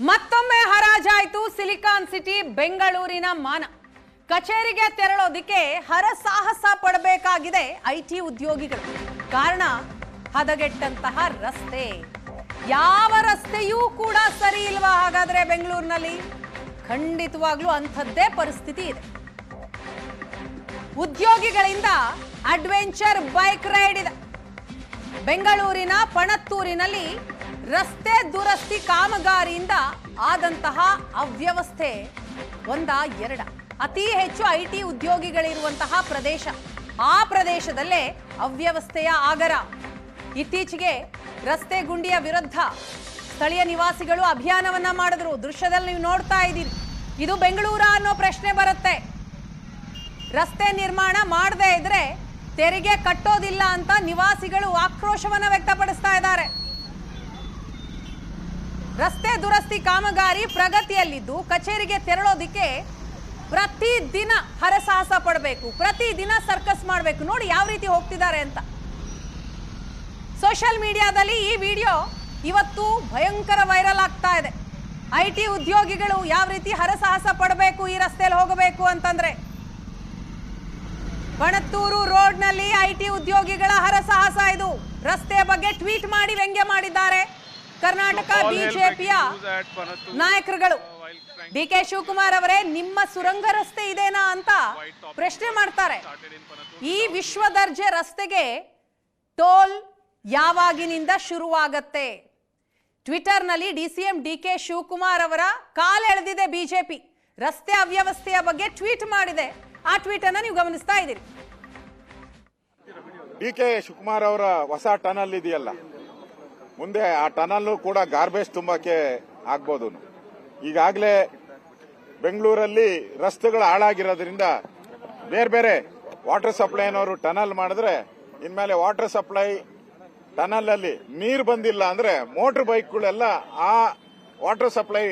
ಮತ್ತೊಮ್ಮೆ ಹರಾಜಾಯಿತು silicon city, ಬೆಂಗಳೂರಿನ ಮಾನ. ಕಚೇರಿಗೆ ತೆರಳೋದಿಕ್ಕೆ ಹರಸಾಹಸ ಪಡಬೇಕಾಗಿದೆ ಐಟಿ ಉದ್ಯೋಗಿಗಳು. ಕಾರಣ, ಹದಗೆಟ್ಟಂತಹ ರಸ್ತೆ. ಯಾವ ರಸ್ತೆಯೂ ಕೂಡ ಸರಿ ಇಲ್ವಾ ಹಾಗಾದ್ರೆ ಬೆಂಗಳೂರಿನಲ್ಲಿ? ಖಂಡಿತವಾಗ್ಲೂ ಅಂಥದ್ದೇ ಪರಿಸ್ಥಿತಿ ಇದೆ. ಉದ್ಯೋಗಿಗಳಿಂದ ಅಡ್ವೆಂಚರ್ ಬೈಕ್ ರೈಡ್ ಇದೆ. ಬೆಂಗಳೂರಿನ ಪಣತ್ತೂರಿನಲ್ಲಿ ರಸ್ತೆ ದುರಸ್ತಿ ಕಾಮಗಾರಿಯಿಂದ ಆದಂತಹ ಅವ್ಯವಸ್ಥೆ ಒಂದ ಎರಡ. ಅತಿ ಹೆಚ್ಚು ಐ ಟಿ ಉದ್ಯೋಗಿಗಳಿರುವಂತಹ ಪ್ರದೇಶ. ಆ ಪ್ರದೇಶದಲ್ಲೇ ಅವ್ಯವಸ್ಥೆಯ ಆಗರ. ಇತ್ತೀಚೆಗೆ ರಸ್ತೆ ಗುಂಡಿಯ ವಿರುದ್ಧ ಸ್ಥಳೀಯ ನಿವಾಸಿಗಳು ಅಭಿಯಾನವನ್ನ ಮಾಡಿದ್ರು. ದೃಶ್ಯದಲ್ಲಿ ನೀವು ನೋಡ್ತಾ ಇದ್ದೀರಿ. ಇದು ಬೆಂಗಳೂರ ಅನ್ನೋ ಪ್ರಶ್ನೆ ಬರುತ್ತೆ. ರಸ್ತೆ ನಿರ್ಮಾಣ ಮಾಡದೇ ಇದ್ರೆ ತೆರಿಗೆ ಕಟ್ಟೋದಿಲ್ಲ ಅಂತ ನಿವಾಸಿಗಳು ಆಕ್ರೋಶವನ್ನ ವ್ಯಕ್ತಪಡಿಸ್ತಾ ಇದ್ದಾರೆ. ರಸ್ತೆ ದುರಸ್ತಿ ಕಾಮಗಾರಿ ಪ್ರಗತಿಯಲ್ಲಿದ್ದು ಕಚೇರಿಗೆ ತೆರಳೋದಿಕ್ಕೆ ಪ್ರತಿ ದಿನ ಹರಸಾಹಸ ಪಡಬೇಕು. ಪ್ರತಿದಿನ ಸರ್ಕಸ್ ಮಾಡಬೇಕು. ನೋಡಿ ಯಾವ ರೀತಿ ಹೋಗ್ತಿದ್ದಾರೆ ಅಂತ. ಸೋಷಿಯಲ್ ಮೀಡಿಯಾದಲ್ಲಿ ಈ ವಿಡಿಯೋ ಇವತ್ತು ಭಯಂಕರ ವೈರಲ್ ಆಗ್ತಾ ಇದೆ. ಐ ಟಿ ಉದ್ಯೋಗಿಗಳು ಯಾವ ರೀತಿ ಹರಸಾಹಸ ಪಡಬೇಕು ಈ ರಸ್ತೆಯಲ್ಲಿ ಹೋಗಬೇಕು ಅಂತಂದ್ರೆ, ಬಣತ್ತೂರು ರೋಡ್ನಲ್ಲಿ ಐ ಟಿ ಉದ್ಯೋಗಿಗಳ ಹರಸಾಹಸ ಇದು. ರಸ್ತೆಯ ಬಗ್ಗೆ ಟ್ವೀಟ್ ಮಾಡಿ ವ್ಯಂಗ್ಯ ಮಾಡಿದ್ದಾರೆ. ಕರ್ನಾಟಕ ಬಿಜೆಪಿಯ ನಾಯಕರುಗಳು. ಡಿ ಕೆ ಶಿವಕುಮಾರ್ ಅವರೇ ನಿಮ್ಮ ಸುರಂಗ ರಸ್ತೆ ಇದೇನಾ ಅಂತ ಪ್ರಶ್ನೆ ಮಾಡ್ತಾರೆ. ಈ ವಿಶ್ವ ದರ್ಜೆ ರಸ್ತೆಗೆ ಟೋಲ್ ಯಾವಾಗಿನಿಂದ ಶುರುವಾಗತ್ತೆ? ಟ್ವಿಟರ್ನಲ್ಲಿ ಎಂ ಡಿ ಕೆ ಶಿವಕುಮಾರ್ ಅವರ ಕಾಲೆಳೆದಿದೆ ಬಿಜೆಪಿ ರಸ್ತೆ ಅವ್ಯವಸ್ಥೆಯ ಬಗ್ಗೆ ಟ್ವೀಟ್ ಮಾಡಿದೆ. ಆ ಟ್ವೀಟ್ ಅನ್ನ ನೀವು ಗಮನಿಸ್ತಾ ಇದ್ದೀರಿ. ಡಿ ಕೆ ಶಿವಕುಮಾರ್ ಅವರ ಹೊಸ ಟನಲ್ ಇದೆಯಲ್ಲ? ಮುಂದೆ ಆ ಟನಲ್ ಕೂಡ ಗಾರ್ಬೇಜ್ ತುಂಬಕ್ಕೆ ಆಗ್ಬೋದು. ಈಗಾಗಲೇ ಬೆಂಗಳೂರಲ್ಲಿ ರಸ್ತೆಗಳು ಹಾಳಾಗಿರೋದ್ರಿಂದ ಬೇರೆ ಬೇರೆ ವಾಟರ್ ಸಪ್ಲೈನವರು ಟನಲ್ ಮಾಡಿದ್ರೆ ಇನ್ಮೇಲೆ ವಾಟರ್ ಸಪ್ಲೈ ಟನಲ್ ಅಲ್ಲಿ ನೀರು ಬಂದಿಲ್ಲ ಅಂದ್ರೆ ಮೋಟರ್ ಬೈಕ್ಗಳೆಲ್ಲ ಆ ವಾಟರ್ ಸಪ್ಲೈ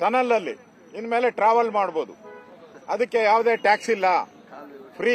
ಟನಲ್ ಅಲ್ಲಿ ಇನ್ಮೇಲೆ ಟ್ರಾವೆಲ್ ಮಾಡಬಹುದು ಅದಕ್ಕೆ ಯಾವುದೇ ಟ್ಯಾಕ್ಸ್ ಇಲ್ಲ. ಫ್ರೀ